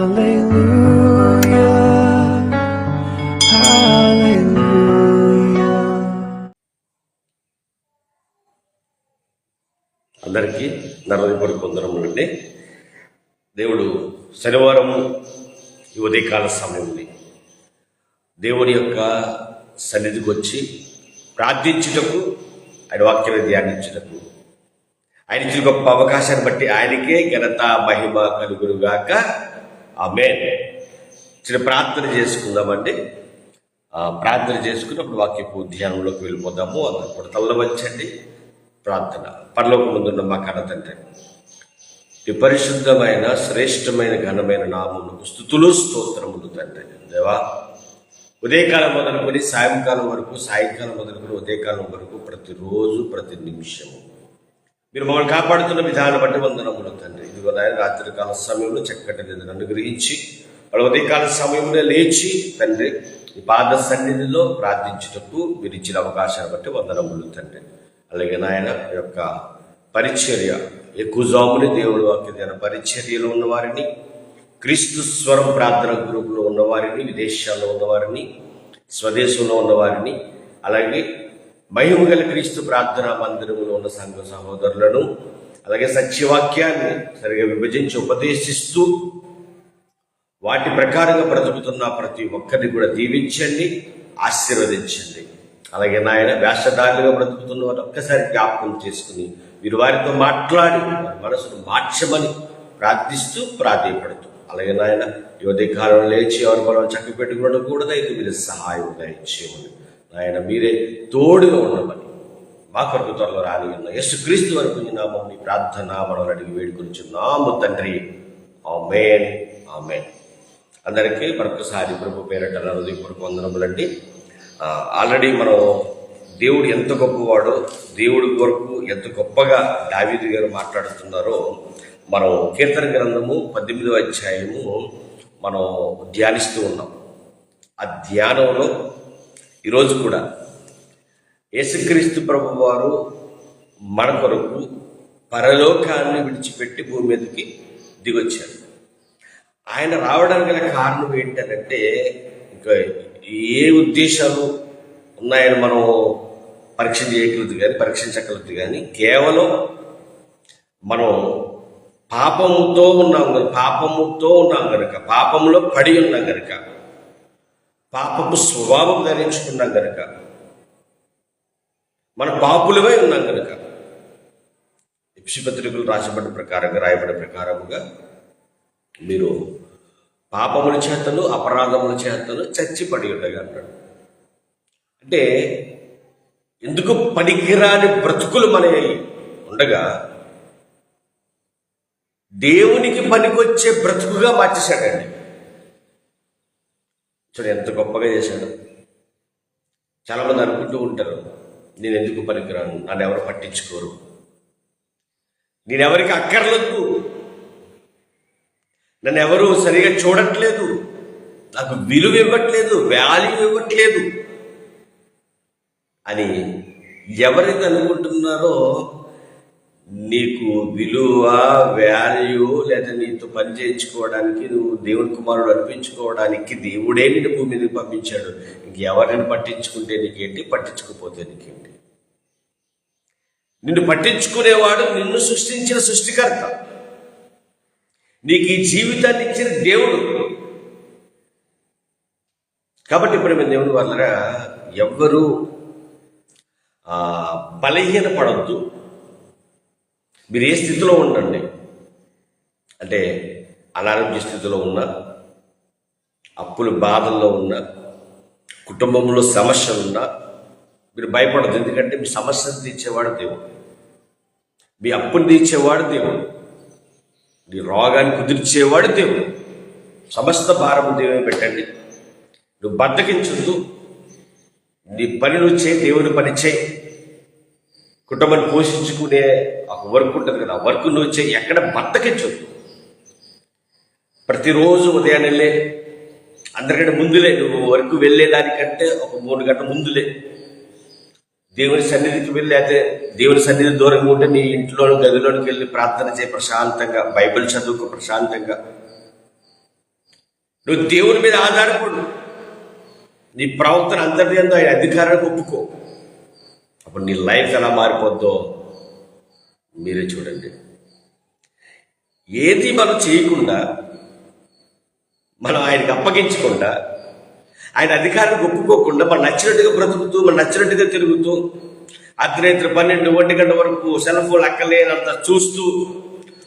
అందరికీ నరదిపడి పొందడములండి దేవుడు శనివారం ఈ ఉదయకాల సమయంలో దేవుని యొక్క సన్నిధికి వచ్చి ప్రార్థించుటకు ఆయన వాక్యాన్ని ధ్యానించుటకు ఆయన ఇచ్చిన గొప్ప అవకాశాన్ని బట్టి ఆయనకే ఘనత మహిమ కలుగురుగాక ఆమె చిన్న ప్రార్థన చేసుకుందామండి. ప్రార్థన చేసుకున్నప్పుడు వాక్యపు ధ్యానంలోకి వెళ్ళిపోదాము. అందరూ కూడా ప్రార్థన. పరలోక ముందున్న మా కన్న తండ్రి ఈ పరిశుద్ధమైన శ్రేష్టమైన ఘనమైన నామములకు స్థుతులు స్తోత్రములు తండ్రి. దేవా ఉదయకాలం మొదలుకొని సాయంకాలం వరకు సాయంకాలం మొదలుకొని ఉదయకాలం వరకు ప్రతిరోజు ప్రతి నిమిషము మీరు మమ్మల్ని కాపాడుతున్న విధానం బట్టి వందనములు తండ్రి. ఇదిగో నాయన రాత్రి కాల సమయంలో చక్కటి నిద్ర అనుగ్రహించి వాళ్ళ ఉదయకాల సమయంలో లేచి తండ్రి ఈ పాద సన్నిధిలో ప్రార్థించుటకు మీరు ఇచ్చిన అవకాశాన్ని బట్టి వందనములు తండ్రి. అలాగే నాయన యొక్క పరిచర్య ఎక్కువ జాముని దేవుడు వాక్య పరిచర్యలో ఉన్నవారిని క్రీస్తు స్వరం ప్రార్థన గ్రూపులో ఉన్నవారిని విదేశాల్లో ఉన్నవారిని స్వదేశంలో ఉన్నవారిని అలాగే మహిమ గల క్రీస్తు ప్రార్థనా మందిరంలో ఉన్న సంఘ సహోదరులను అలాగే సత్యవాక్యాన్ని సరిగా విభజించి ఉపదేశిస్తూ వాటి ప్రకారంగా బ్రతుకుతున్న ప్రతి ఒక్కరిని కూడా దీవించండి ఆశీర్వదించండి. అలాగే నాయన వేషధారులుగా బ్రతుకుతున్న వారు ఒక్కసారి జ్ఞాపకం చేసుకుని వీరు వారితో మాట్లాడి మనసును మార్చమని ప్రార్థిస్తూ ప్రాధేయపడుతూ. అలాగే నాయన యువతి కాలంలో లేచి ఎవరి మనం చక్క పెట్టుకోవడం కూడా అయితే మీరు సహాయం దయచేయమని ఆయన మీరే తోడుగా ఉండమని. మా కొరకు త్వరలో రాని ఉన్న యేసుక్రీస్తు వరకు ఈ నామం మీ ప్రార్థన మనం అడిగి వేడుకొని నాము తండ్రి. ఆమెన్. ఆమెన్. అందరికీ మరొకసారి ప్రభు పేరట హృదయపూర్వక వందనములండి. ఆల్రెడీ మనం దేవుడు ఎంత గొప్పవాడో దేవుడి కొరకు ఎంత గొప్పగా దావీదు గారు మాట్లాడుతున్నారో మనం కీర్తన గ్రంథము పద్దెనిమిదవ అధ్యాయము మనం ధ్యానిస్తూ ఉన్నాం. ఆ ధ్యానంలో ఈరోజు కూడా యేసుక్రీస్తు ప్రభు వారు మన కొరకు పరలోకాన్ని విడిచిపెట్టి భూమి మీదకి దిగొచ్చారు. ఆయన రావడానికి గల కారణం ఏంటంటే ఇంకా ఏ ఉద్దేశాలు ఉన్నాయని మనం పరీక్ష చేయగలదు కానీ పరీక్షించగలదు కానీ కేవలం మనం పాపముతో ఉన్నాం పాపముతో ఉన్నాం కనుక పాపంలో పడి ఉన్నాం కనుక పాపపు స్వభావం ధరించుకున్నాం కనుక మన పాపులవే ఉన్నాం కనుక పత్రికలు రాసబడ్డ ప్రకారంగా రాయబడిన ప్రకారముగా మీరు పాపముల చేతలు అపరాధముల చేతలు చచ్చిపడి ఉండగా అన్నాడు అంటే ఎందుకు పనికిరాని బ్రతుకులు మన ఉండగా దేవునికి పనికొచ్చే బ్రతుకుగా మార్చేశాడండి. చూడు ఎంత గొప్పగా చేశాడు. చాలామంది అనుకుంటూ ఉంటారు నేను ఎందుకు పనికిరాను? నన్ను ఎవరు పట్టించుకోరు. నేనెవరికి అక్కర్లేదు. నన్ను ఎవరు సరిగా చూడట్లేదు. నాకు విలువ ఇవ్వట్లేదు వాల్యూ ఇవ్వట్లేదు. అని ఎవరైతే అనుకుంటున్నారో నీకు విలువ వాల్యూ లేదా నీతో పని చేయించుకోవడానికి నువ్వు దేవుని కుమారుడు అనిపించుకోవడానికి దేవుడే నిన్ను భూమి మీదకి పంపించాడు. ఇంకెవరిని పట్టించుకుంటే నీకేంటి? పట్టించుకోపోతే నీకేంటి? నిన్ను పట్టించుకునేవాడు నిన్ను సృష్టించిన సృష్టికర్త. నీకు ఈ జీవితాన్ని ఇచ్చిన దేవుడు. కాబట్టి ఇప్పుడు మేము దేవుని వల్ల ఎవ్వరూ బలహీన పడద్దు మీరు ఏ స్థితిలో ఉండండి. అంటే అనారోగ్య స్థితిలో ఉన్నా అప్పుల బాధల్లో ఉన్నా కుటుంబంలో సమస్యలున్నా మీరు భయపడదు ఎందుకంటే మీ సమస్యను తీర్చేవాడు దేవుడు. మీ అప్పుని తీర్చేవాడు దేవుడు. నీ రోగాన్ని కుదిర్చేవాడు దేవుడు. సమస్త భారం దేవుని పెట్టండి. నువ్వు బద్దకించొద్దు. నీ పని నువ్వు చేయి దేవుని పని చేయి. కుటుంబాన్ని పోషించుకునే ఒక వర్క్ ఉంటుంది కదా ఆ వర్క్ నువ్వు చేయి ఎక్కడ బద్దకించొద్దు ప్రతిరోజు ఉదయాన్నే వెళ్ళే అందరికంటే ముందులే నువ్వు వర్క్ వెళ్ళేదానికంటే ఒక మూడు గంటల ముందులే దేవుని సన్నిధికి వెళ్ళి అయితే దేవుని సన్నిధి దూరంగా ఉంటే నీ ఇంట్లో గదిలోనికి వెళ్ళి ప్రార్థన చేయి ప్రశాంతంగా బైబిల్ చదువుకో ప్రశాంతంగా. నువ్వు దేవుని మీద ఆధారపడు. నీ ప్రవర్తన అందరి ఆయన అధికారానికి ఒప్పుకో. అప్పుడు నీ లైఫ్ ఎలా మారిపోద్దో మీరే చూడండి. ఏది మనం చేయకుండా మనం ఆయనకి అప్పగించకుండా ఆయన అధికారానికి ఒప్పుకోకుండా మనం నచ్చినట్టుగా బ్రతుకుతూ మనం నచ్చినట్టుగా తిరుగుతూ అర్ధరాత్రి పన్నెండు ఒంటి గంట వరకు సెల్ ఫోన్ అక్కలేనంత చూస్తూ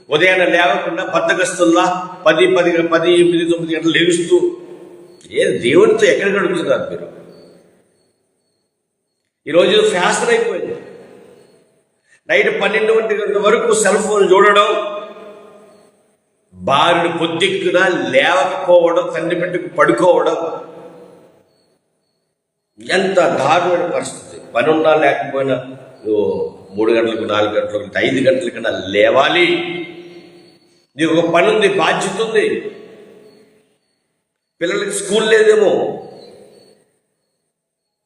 ఉదయాన్నే లేవకుండా బద్దగస్తుల్లా పది పది పది ఎనిమిది తొమ్మిది గంటలు లేగుస్తూ ఏ దేవునితో ఎక్కడ గడుపుతున్నారు మీరు? ఈరోజు ఫ్యాషన్ అయిపోయింది. నైట్ పన్నెండు గంటల వరకు సెల్ ఫోన్ చూడడం బారుని పొద్దుక్కున లేవకపోవడం తండ్రి పెట్టుకు పడుకోవడం. ఎంత దారుణమైన పరిస్థితి. పని ఉన్నా లేకపోయినా నువ్వు మూడు గంటలకు నాలుగు గంటలకు ఐదు గంటల కన్నా లేవాలి. నీకు ఒక పని ఉంది బాధ్యత ఉంది. పిల్లలకి స్కూల్ లేదేమో.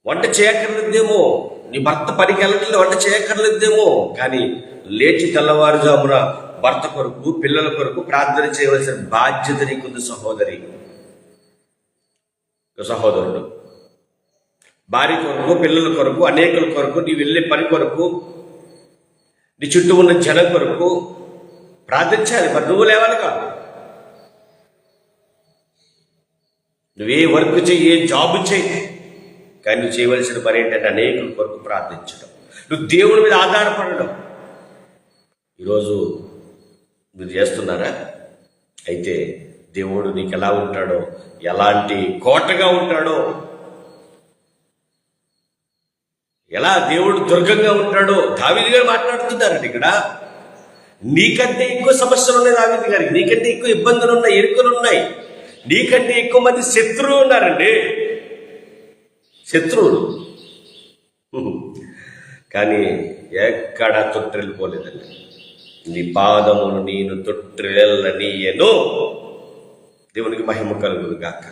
వంట చేయక్కర్లేదేమో. నీ భర్త పనికి వెళ్ళట్లేదు వంట చేయక్కర్లేదేమో. కానీ లేచి తెల్లవారుజామున భర్త కొరకు పిల్లల కొరకు ప్రార్థన చేయవలసిన బాధ్యత నీకుంది సహోదరి. సహోదరుడు. భార్య కొరకు పిల్లల కొరకు అనేకుల కొరకు నీ వెళ్ళే పని కొరకు నీ చుట్టూ ఉన్న జనం కొరకు ప్రార్థించాలి మరి నువ్వు లేవాలి కాదు. నువ్వే వర్క్ చెయ్యి ఏ జాబ్ చెయ్యి. కానీ నువ్వు చేయవలసిన పని ఏంటంటే అనేకుల కొరకు ప్రార్థించడం నువ్వు దేవుని మీద ఆధారపడడం ఈరోజు మీరు చేస్తున్నారా? అయితే దేవుడు నీకు ఎలా ఉంటాడో ఎలాంటి కోటగా ఉంటాడో ఎలా దేవుడు దుర్గంగా ఉంటాడో దావిది గారు మాట్లాడుతున్నారండి ఇక్కడ. నీకంటే ఎక్కువ సమస్యలు ఉన్నాయి దావిది గారికి. నీకంటే ఎక్కువ ఇబ్బందులు ఉన్నాయి ఎరుకలు ఉన్నాయి. నీకంటే ఎక్కువ మంది శత్రువులు ఉన్నారండి. శత్రువులు. కానీ ఎక్కడ తొట్టిల్లిపోలేదండి. నీ పాదమును నేను తొట్టిల్లనీయను దేవునికి మహిమ కలుగును గాక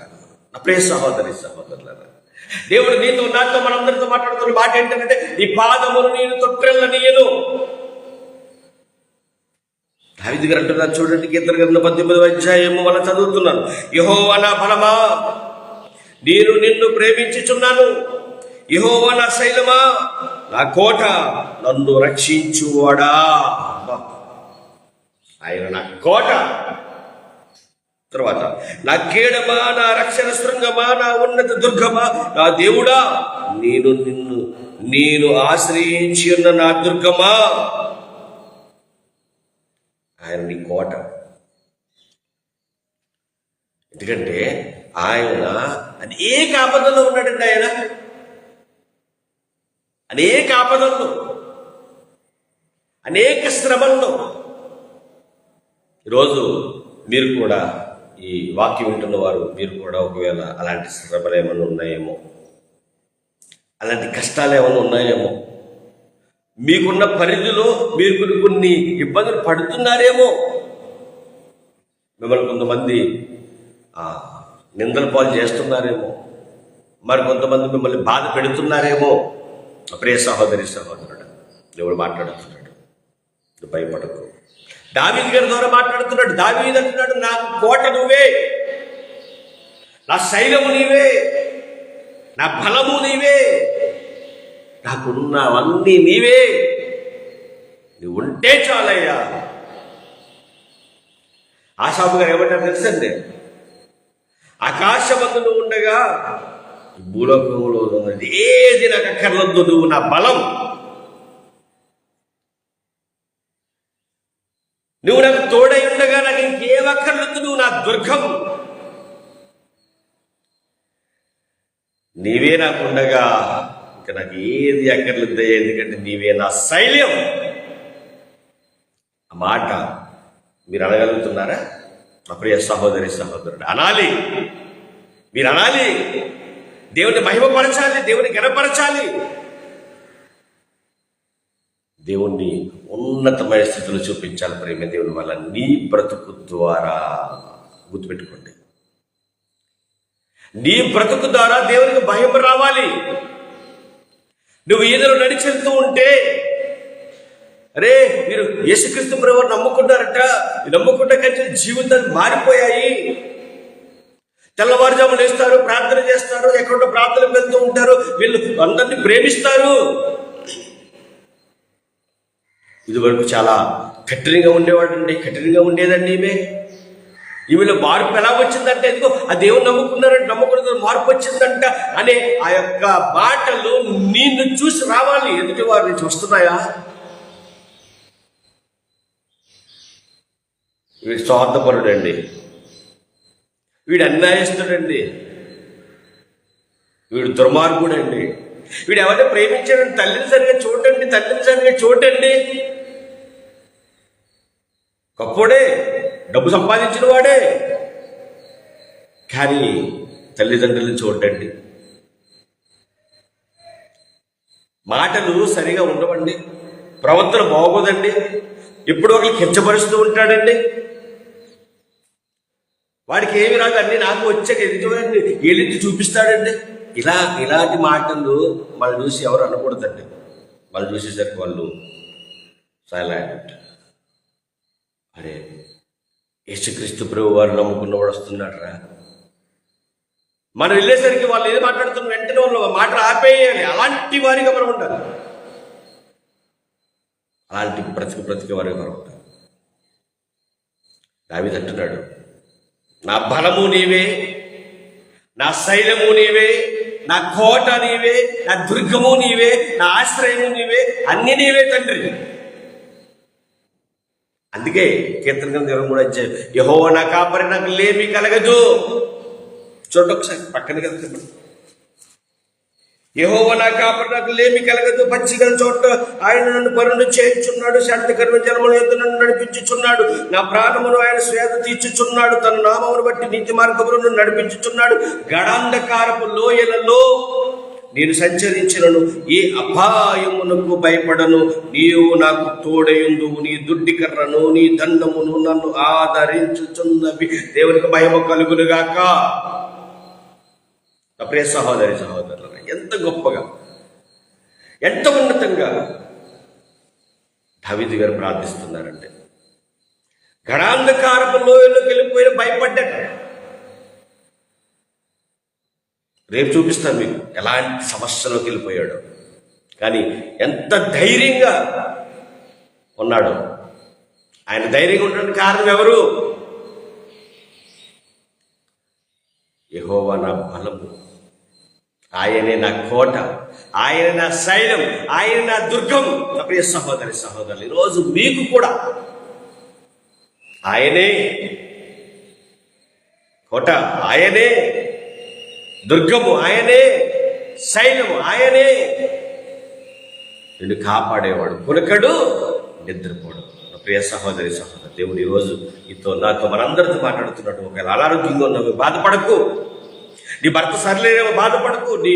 నా ప్రియ సహోదరి సహోదరులరా దేవుడు నీతో నాతో మనందరితో మాట్లాడుతున్న మాట ఏంటంటే నీ పాదమును నేను తొట్టిల్లనీయను దావిది గారు అంటున్నారు చూడండి కీర్తన గ్రంథం పద్దెనిమిది అధ్యాయము మనం చదువుతున్నాను. యహో నా బలమా నేను నిన్ను ప్రేమించుచున్నాను. యహోవా నా శైలమా నా కోట నన్ను రక్షించువాడా? ఆయన నా కోట. తర్వాత నా కీడమా నా రక్షణ శృంగమా నా ఉన్నత దుర్గమా నా దేవుడా నేను నిన్ను నేను ఆశ్రయించి ఉన్న నా దుర్గమా? ఆయన నీ కోట. ఎందుకంటే ఆయన అనేక ఆపదల్లో ఉన్నాడండి ఆయన. అనేక ఆపదల్లో అనేక శ్రమల్లో. ఈరోజు మీరు కూడా ఈ వాక్యం వింటున్న వారు మీరు కూడా ఒకవేళ అలాంటి శ్రమలు ఏమైనా ఉన్నాయేమో అలాంటి కష్టాలు ఏమైనా ఉన్నాయేమో మీకున్న పరిధిలో మీరు కొన్ని కొన్ని ఇబ్బందులు పడుతున్నారేమో. మిమ్మల్ని కొంతమంది ఆ, నిందల పాలు చేస్తున్నారేమో. మరి కొంతమంది మిమ్మల్ని బాధ పెడుతున్నారేమో. ప్రియ సహోదరి సహోదరుడు దేవుడు మాట్లాడుతున్నాడు. భయపడకు. దావీద్ గారి ద్వారా మాట్లాడుతున్నాడు. దావీద్ అంటున్నాడు నాకు కోట నువ్వే. నా శైలము నీవే. నా బలము నీవే. నాకున్నవన్నీ నీవే. నువ్వు ఉంటే చాలయ్యా. ఆశాపు గారు ఏమంటారు తెలుసండి? ఆకాశమందు ఉండగా భూలోకంలో ఏది నాకు అక్కర్లొద్దు నువ్వు నా బలం. నువ్వు నాకు తోడై ఉండగా నాకు ఇంకేం అక్కర్లొద్దు నువ్వు నా దుర్గం. నీవే నాకు ఉండగా ఇంకా నాకు ఏది అక్కర్లేదు ఎందుకంటే నీవే నా శైల్యం. మాట మీరు అనగలుగుతున్నారా నా ప్రియ సహోదరి సహోదరుడు. అనాలి. మీరు అనాలి. దేవుని మహిమపరచాలి దేవుని గణపరచాలి. దేవుణ్ణి ఉన్నతమైన స్థితిలో చూపించాలి ప్రేమ దేవుని వల్ల. నీ బ్రతుకు ద్వారా గుర్తుపెట్టుకోండి. నీ బ్రతుకు ద్వారా దేవునికి భయం రావాలి. నువ్వు ఈదలో నడిచెళ్తూ ఉంటే అరే మీరు యేసుక్రీస్తు ప్రభు నమ్ముకుంటారట నమ్ముకుంటే కంటే జీవితాలు మారిపోయాయి. తెల్లవారుజాములు వేస్తారు ప్రార్థన చేస్తారు ఎక్కడో ప్రార్థనకు వెళ్తూ ఉంటారు. వీళ్ళు అందరినీ ప్రేమిస్తారు. ఇదివరకు చాలా కఠినంగా ఉండేవాడండి కఠినంగా ఉండేదండి ఈమె. ఈమెలో మార్పు ఎలా వచ్చిందంటే ఎందుకో ఆ దేవుని నమ్ముకున్నారంటే నమ్ముకున్న మార్పు వచ్చిందంట అనే ఆ యొక్క మాటలు నిన్ను చూసి రావాలి. ఎదుటి వారి నుంచి వీడు స్వార్థపరుడండి. వీడు అన్యాయస్తుడండి. వీడు దుర్మార్గుడండి. వీడు ఎవరిని ప్రేమించాడని తల్లిని సరిగా చూడండి తల్లిని సరిగా చూడండి. గొప్పోడే డబ్బు సంపాదించిన వాడే. కానీ తల్లిదండ్రులను చూడండి. మాటలు సరిగా ఉండవండి. ప్రవర్తన బాగోదండి. ఎప్పుడో ఒకరికి కించపరుస్తూ ఉంటాడండి. వాడికి ఏమి రాదు అన్ని నాకు వచ్చాక ఎదుటివాడిని ఎలిటి చూపిస్తాడండి? ఇలా ఇలాంటి మాటలు వాళ్ళు చూసి ఎవరు అనకూడదండి. వాళ్ళు చూసేసరికి వాళ్ళు సైలెంట్ అరే యేసుక్రీస్తు ప్రభు వారు నమ్ముకున్నవాడు వస్తున్నాడు రా మనం వెళ్ళేసరికి వాళ్ళు ఏది మాట్లాడుతున్న వెంటనే వాళ్ళు మాటలు ఆపేయాలి. అలాంటి వారిగా మనం ఉండాలి. అలాంటి బ్రతికి బ్రతికే వారిగా మనం ఉండాలి. దావిది నా బలము నీవే నా శైలము నీవే నా కోట నీవే నా దుర్గము నీవే నా ఆశ్రయము నీవే అన్ని నీవే తండ్రి. అందుకే కీర్తన గ్రంథం కూడా వచ్చాయి యహో నా కాపరి నాకు లేమి కలగదు. చూడొకసారి పక్కన కదా యహోవ నా కాపరి నాకు లేమి కలగదు పచ్చిగల చోట ఆయన నన్ను పనులు చేయించున్నాడు శాంతికరణ జలముల యొద్ద నన్ను నడిపించుచున్నాడు. నా ప్రాణమును ఆయన స్వేద తీర్చుచున్నాడు తన నామమును బట్టి నీతి మార్గములను నడిపించుచున్నాడు. గడాంధకారపు లోయలలో నేను సంచరించినను ఏ అపాయమునకు భయపడను. నీవు నాకు తోడయుందువు నీ దుడ్డికర్రను నీ దండమును నన్ను ఆదరించుచున్నవి. దేవునికి భయము కలుగునుగాక. ప్రియ సహోదరి సహోదరులు ఎంత గొప్పగా ఎంత ఉన్నతంగా దావిది గారు ప్రార్థిస్తున్నారంటే. గణాంధకారపు లోయలోకి వెళ్ళిపోయిన భయపడ్డట రేపు చూపిస్తాను మీకు ఎలాంటి సమస్యలోకి వెళ్ళిపోయాడు. కానీ ఎంత ధైర్యంగా ఉన్నాడు. ఆయన ధైర్యంగా ఉండడానికి కారణం ఎవరు? యహోవా నా బలము. ఆయనే నా కోట ఆయన నా శైలం ఆయన నా దుర్గం. నా ప్రియ సహోదరి సహోదరులు ఈరోజు మీకు కూడా ఆయనే కోట ఆయనే దుర్గము ఆయనే శైలము ఆయనే నిన్ను కాపాడేవాడు కొనకడు నిద్రపోడు. ప్రియ సహోదరి సహోదరు దేవుడు ఈరోజు ఇతో నాతో మనందరితో మాట్లాడుతున్నాడు ఒకవేళ అనారోగ్యంగా ఉన్నావు బాధపడకు. నీ భర్త సరిలేదేమో బాధపడకు నీ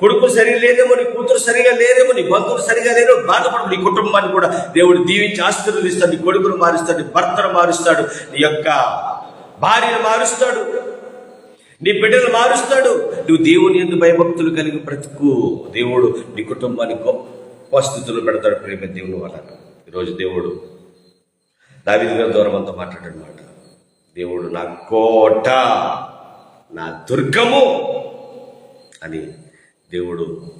కొడుకు సరిగా లేదేమో నీ కూతురు సరిగా లేదేమో నీ బంధువులు సరిగా లేదో బాధపడకు నీ కుటుంబాన్ని కూడా దేవుడు దీవించి ఆశీర్వదిస్తాడు నీ కొడుకును మారుస్తాడు నీ భర్తను మారుస్తాడు నీ యొక్క భార్యను మారుస్తాడు నీ బిడ్డలు మారుస్తాడు. నువ్వు దేవుని ఎందుకు భయభక్తులు కలిగి బ్రతుకు. దేవుడు నీ కుటుంబాన్ని గొప్ప స్థితిలో పెడతాడు ప్రేమ దేవుని వలన. ఈరోజు దేవుడు దావిది దూరం అంతా మాట్లాడాడు మాట. దేవుడు నా కోట నా దుర్గము అని దేవుడు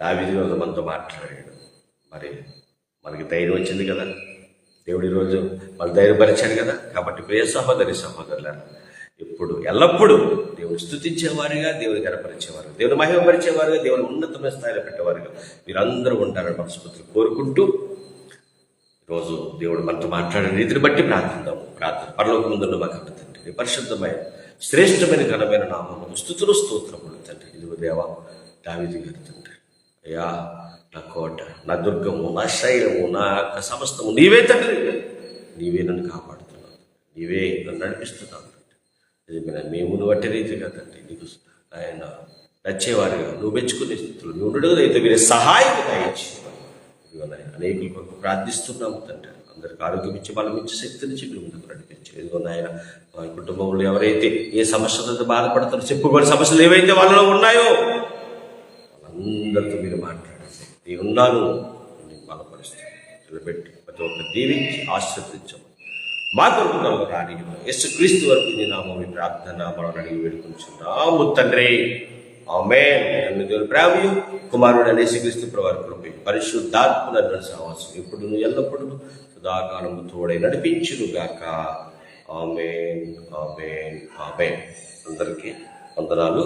దావిది మనతో మాట్లాడాడు. మరి మనకి ధైర్యం వచ్చింది కదా. దేవుడు ఈరోజు మన ధైర్యపరిచాడు కదా. కాబట్టి ప్రియ సహోదరి సహోదరులను ఇప్పుడు ఎల్లప్పుడూ దేవుని స్థుతించేవారుగా దేవుని గనపరిచేవారు దేవుని మహిమపరిచేవారుగా దేవుని ఉన్నతమైన స్థాయిలో పెట్టేవారుగా మీరందరూ ఉంటారని మనస్ఫూర్తి కోరుకుంటూ ఈరోజు దేవుడు మనతో మాట్లాడే రీతిని బట్టి ప్రార్థిద్దాము ప్రార్థన పరలోక ముందున్న మాకు తండ్రి పరిశుద్ధమైన శ్రేష్టమైన ఘనమైన నామములు. స్థుతులు స్తోత్రములు తండ్రి. ఇదిగో దేవా దావిది గారి తండ్రి. అయ్యా నా కోట నా దుర్గము నా శైలము నా యొక్క సమస్తము నీవే తండ్రి. నీవే నన్ను కాపాడుతున్నావు. నీవే నన్ను నడిపిస్తున్నావు నిజమైన మేము బట్టి రీతిగా తండ్రి. నీకు ఆయన నచ్చేవారుగా. నువ్వు మెచ్చుకునే స్థితిలో నువ్వు ఉండడు అయితే మీరు సహాయం దయచేవారు అనేకుల కొరకు ప్రార్థిస్తున్నాము తండ్రి. అందరికి ఆరోగ్యం ఇచ్చి బలం ఇచ్చి శక్తిని చెప్పి ముందుకు నడిపించి ఇదిగో నాయన కుటుంబంలో ఎవరైతే ఏ సమస్యలతో బాధపడతారో చెప్పుకోని సమస్యలు ఏవైతే వాళ్ళలో ఉన్నాయో వాళ్ళందరితో మీరు మాట్లాడండి. నేను ఉన్నాను నేను బలపరుస్తాను. నిలబెట్టి ప్రతి ఒక్క దీవించి ఆశీర్వదించము మా కొరకు నాకు రాని ఎస్ క్రీస్తు వరకు నీ నామం ప్రార్థన మనం అడిగి వేడుకుంటున్నాము తండ్రి. ఆమె దేవుని ప్రేమయు కుమారుడు అనేసి క్రీస్తు ప్రవారి కృప పరిశుద్ధాత్మ నన్ను సహవాసం ఇప్పుడు ఎల్లప్పుడూ సదాకాలము తోడై నడిపించును ఆమెన్ ఆమెన్ ఆమెన్. అందరికీ వందనాలు.